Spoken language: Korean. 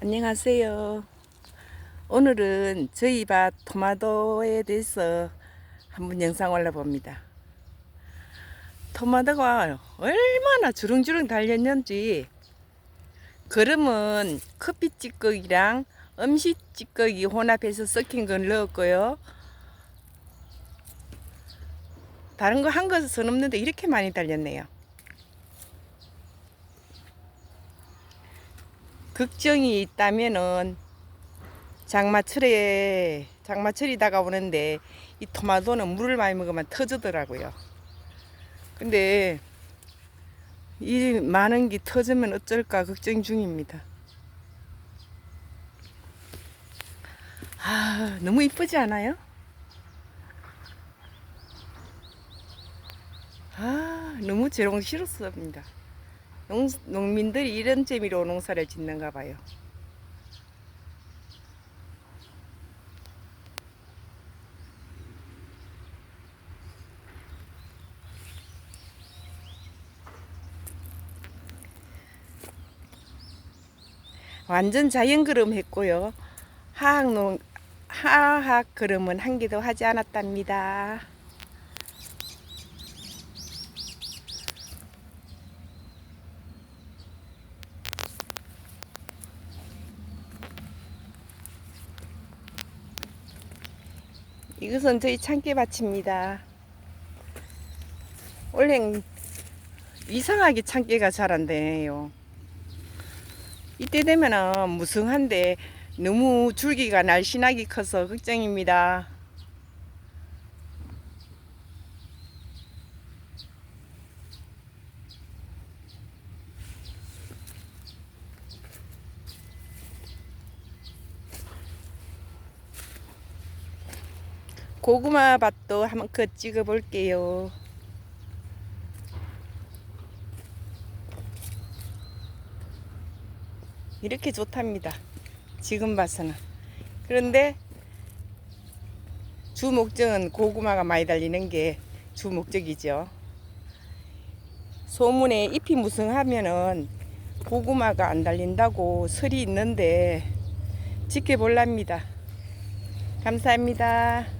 안녕하세요. 오늘은 저희 밭 토마토에 대해서 한번 영상 올려봅니다. 토마토가 얼마나 주렁주렁 달렸는지 그름은 커피 찌꺼기랑 음식 찌꺼기 혼합해서 섞인 건 넣었고요. 다른 거 한 것은 없는데 이렇게 많이 달렸네요. 걱정이 있다면은 장마철에 장마철이 다가 오는데 이 토마토는 물을 많이 먹으면 터지더라고요. 근데 이 많은 게 터지면 어쩔까 걱정 중입니다. 아, 너무 이쁘지 않아요? 아, 너무 재롱스럽습니다. 농, 농민들이 이런 재미로 농사를 짓는가 봐요. 완전 자연 그름 했고요. 화학 농 화학 그름은 한 개도 하지 않았답니다. 이것은 저희 참깨밭입니다. 올해 이상하게 참깨가 잘 안 되네요. 이때 되면은 무성한데 너무 줄기가 날씬하게 커서 걱정입니다. 고구마 밭도 한번 그 찍어 볼게요. 이렇게 좋답니다. 지금 봐서는. 그런데 주 목적은 고구마가 많이 달리는 게 주 목적이죠. 소문에 잎이 무성하면은 고구마가 안 달린다고 설이 있는데 지켜볼랍니다. 감사합니다.